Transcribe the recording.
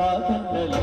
కాదన్నలే